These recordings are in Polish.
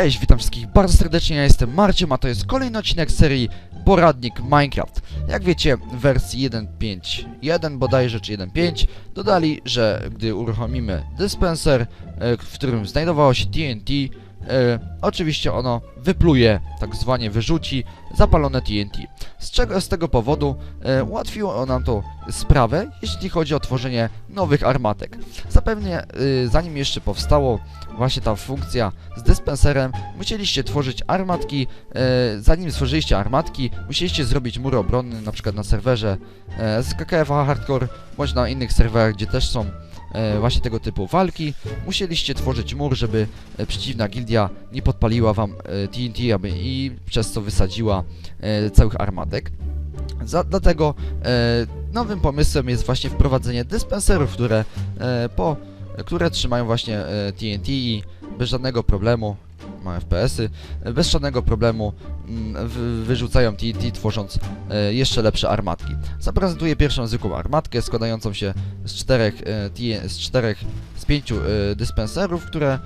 Cześć, witam wszystkich bardzo serdecznie, ja jestem Marcin, a to jest kolejny odcinek serii Poradnik Minecraft. Jak wiecie, w wersji 1.5.1 bodajże, czy 1.5 dodali, że gdy uruchomimy dyspenser, e, w którym znajdowało się TNT, oczywiście ono wypluje, tak zwanie wyrzuci zapalone TNT. Z, czego, z tego powodu e, ułatwiło nam to sprawę, jeśli chodzi o tworzenie nowych armatek. Zapewne, y, zanim jeszcze powstało właśnie ta funkcja z dyspenserem, musieliście tworzyć armatki. E, zanim stworzyliście armatki, musieliście zrobić mur obronny, na przykład na serwerze e, z KKF Hardcore, bądź na innych serwerach, gdzie też są e, właśnie tego typu walki. Musieliście tworzyć mur, żeby e, przeciwna gildia nie podpaliła wam e, TNT aby, i przez co wysadziła e, całych armatek. Za, dlatego e, nowym pomysłem jest właśnie wprowadzenie dyspenserów, które e, po które trzymają właśnie e, TNT i bez żadnego problemu ma FPS-y, bez żadnego problemu mm, wy, wyrzucają TNT, tworząc e, jeszcze lepsze armatki. Zaprezentuję pierwszą zwykłą armatkę składającą się z czterech, e, z czterech, z pięciu e, dyspenserów, które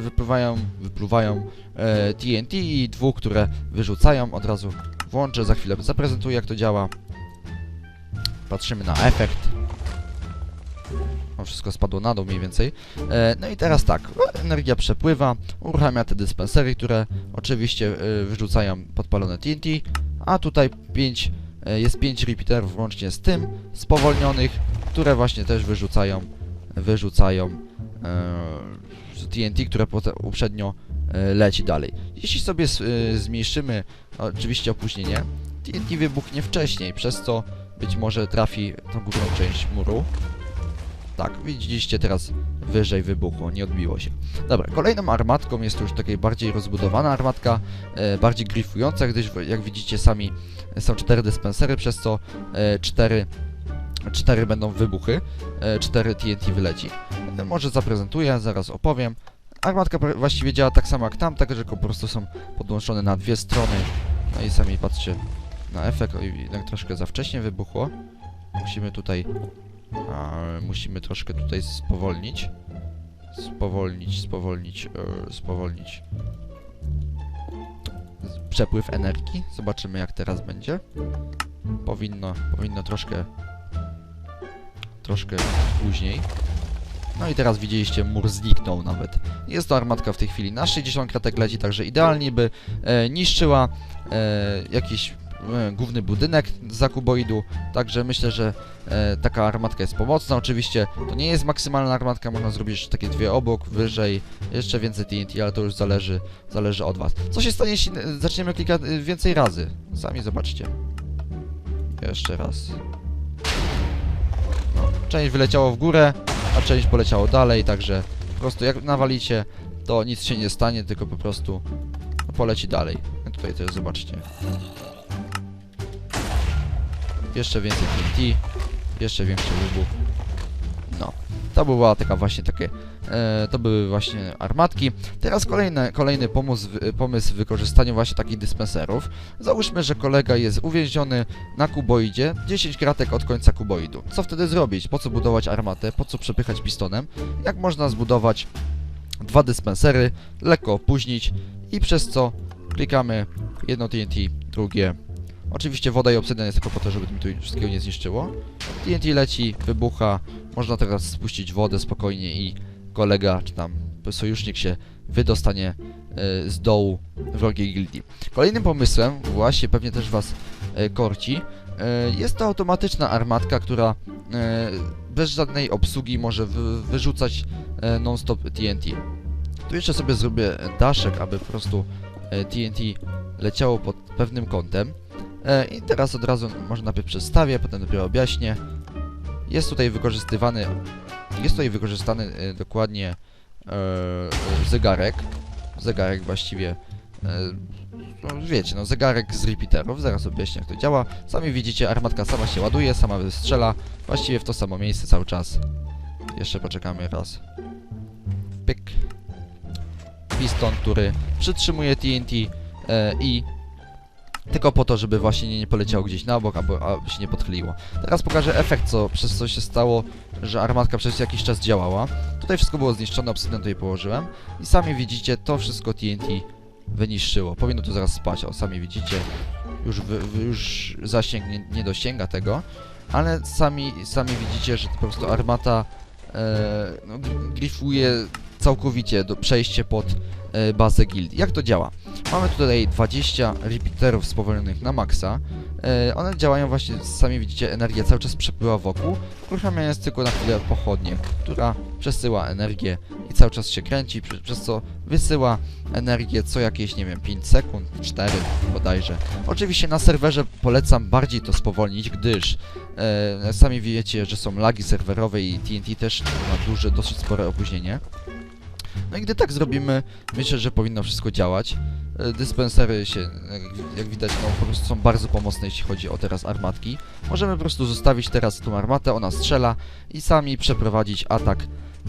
wypływają, wypluwają e, TNT i dwóch, które wyrzucają. Od razu włączę, za chwilę zaprezentuję jak to działa. Patrzymy na efekt. Wszystko spadło na dół mniej więcej. E, no i teraz tak, no, energia przepływa, uruchamia te dyspensery, które oczywiście e, wyrzucają podpalone TNT, a tutaj 5, e, jest 5 repeaterów łącznie z tym, spowolnionych, które właśnie też wyrzucają, wyrzucają TNT, które uprzednio leci dalej. Jeśli sobie zmniejszymy oczywiście opóźnienie, TNT wybuchnie wcześniej, przez co być może trafi tą górną część muru. Tak, widzieliście teraz wyżej wybuchło, nie odbiło się. Dobra, kolejną armatką jest już takiej bardziej rozbudowana armatka, e, bardziej grifująca, gdyż jak widzicie sami e, są cztery dyspensery, przez co e, cztery, cztery będą wybuchy, e, cztery TNT wyleci. E, może zaprezentuję, zaraz opowiem. Armatka właściwie działa tak samo jak tamta, tylko po prostu są podłączone na dwie strony. No i sami patrzcie na efekt, jednak troszkę za wcześnie wybuchło. Musimy tutaj a, musimy troszkę tutaj spowolnić. Spowolnić, spowolnić, e, spowolnić przepływ energii. Zobaczymy jak teraz będzie. Powinno, powinno troszkę troszkę później. No i teraz widzieliście, mur zniknął nawet. Jest to armatka w tej chwili na 60 kratek leci, także idealnie by e, niszczyła e, jakiś główny budynek za kuboidu. Także myślę, że e, taka armatka jest pomocna. Oczywiście to nie jest maksymalna armatka, można zrobić takie dwie obok, wyżej, jeszcze więcej TNT, ale to już zależy, zależy od Was. Co się stanie, jeśli e, zaczniemy klikać e, więcej razy? Sami zobaczcie. Jeszcze raz. No, część wyleciało w górę, a część poleciało dalej, także po prostu jak nawalicie, to nic się nie stanie, tylko po prostu poleci dalej. Tutaj też zobaczcie. Jeszcze więcej TNT, jeszcze większy wybuch. No, to była taka właśnie takie, e, to były właśnie armatki. Teraz kolejny, kolejny pomysł, pomysł w wykorzystaniu właśnie takich dyspenserów. Załóżmy, że kolega jest uwięziony na kuboidzie, 10 kratek od końca kuboidu. Co wtedy zrobić? Po co budować armatę? Po co przepychać pistonem? Jak można zbudować dwa dyspensery, lekko opóźnić i przez co klikamy jedno TNT, drugie. Oczywiście woda i obsydian jest tylko po to, żeby mi tu wszystkiego nie zniszczyło. TNT leci, wybucha, można teraz spuścić wodę spokojnie i kolega czy tam sojusznik się wydostanie e, z dołu wrogiej gildii. Kolejnym pomysłem, właśnie pewnie też was e, korci, e, jest to automatyczna armatka, która bez żadnej obsługi może wy, wyrzucać non-stop TNT. Tu jeszcze sobie zrobię daszek, aby po prostu TNT leciało pod pewnym kątem. E, I teraz od razu może najpierw przedstawię, potem dopiero objaśnię. Jest tutaj wykorzystywany, jest tutaj wykorzystany e, dokładnie e, zegarek. Zegarek właściwie, no wiecie, no zegarek z repeaterów, zaraz objaśnię jak to działa. Sami widzicie, armatka sama się ładuje, sama wystrzela, właściwie w to samo miejsce cały czas. Jeszcze poczekamy raz. Pyk. Piston, który przytrzymuje TNT e, i tylko po to, żeby właśnie nie, nie poleciało gdzieś na bok, albo się nie podchyliło. Teraz pokażę efekt, co, przez co się stało, że armatka przez jakiś czas działała. Tutaj wszystko było zniszczone, obsydian tutaj położyłem i sami widzicie, to wszystko TNT wyniszczyło. Powinno tu zaraz spać, o sami widzicie, już, już zasięg nie, nie dosięga tego, ale sami, sami widzicie, że po prostu armata e, no, gr- grifuje całkowicie do przejście pod e, bazę guild. Jak to działa? Mamy tutaj 20 repeaterów spowolnionych na maksa. E, one działają właśnie, sami widzicie, energia cały czas przepływa wokół. Uruchamiana jest tylko na chwilę pochodnie, która przesyła energię i cały czas się kręci, przez co wysyła energię co jakieś, nie wiem, 5 sekund, 4 bodajże. Oczywiście na serwerze polecam bardziej to spowolnić, gdyż e, sami wiecie, że są lagi serwerowe i TNT też ma duże, dosyć spore opóźnienie. No i gdy tak zrobimy, myślę, że powinno wszystko działać. E, Dyspensery się, jak, widać, no po prostu są bardzo pomocne, jeśli chodzi o teraz armatki. Możemy po prostu zostawić teraz tą armatę, ona strzela i sami przeprowadzić atak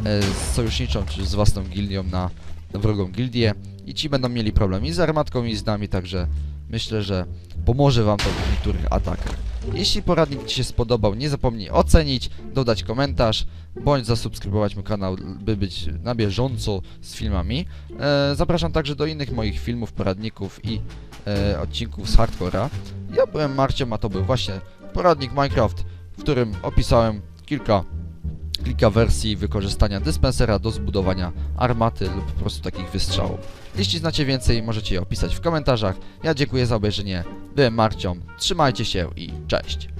e, z sojuszniczą czy z własną gildią na wrogą gildię i ci będą mieli problem i z armatką i z nami, także myślę, że pomoże wam to w niektórych atakach. Jeśli poradnik Ci się spodobał, nie zapomnij ocenić, dodać komentarz, bądź zasubskrybować mój kanał, by być na bieżąco z filmami. E, zapraszam także do innych moich filmów, poradników i e, odcinków z Hardcora. Ja byłem Marciem, a to był właśnie poradnik Minecraft, w którym opisałem kilka kilka wersji wykorzystania dyspensera do zbudowania armaty lub po prostu takich wystrzałów. Jeśli znacie więcej, możecie je opisać w komentarzach. Ja dziękuję za obejrzenie. Byłem Marcią, trzymajcie się i cześć!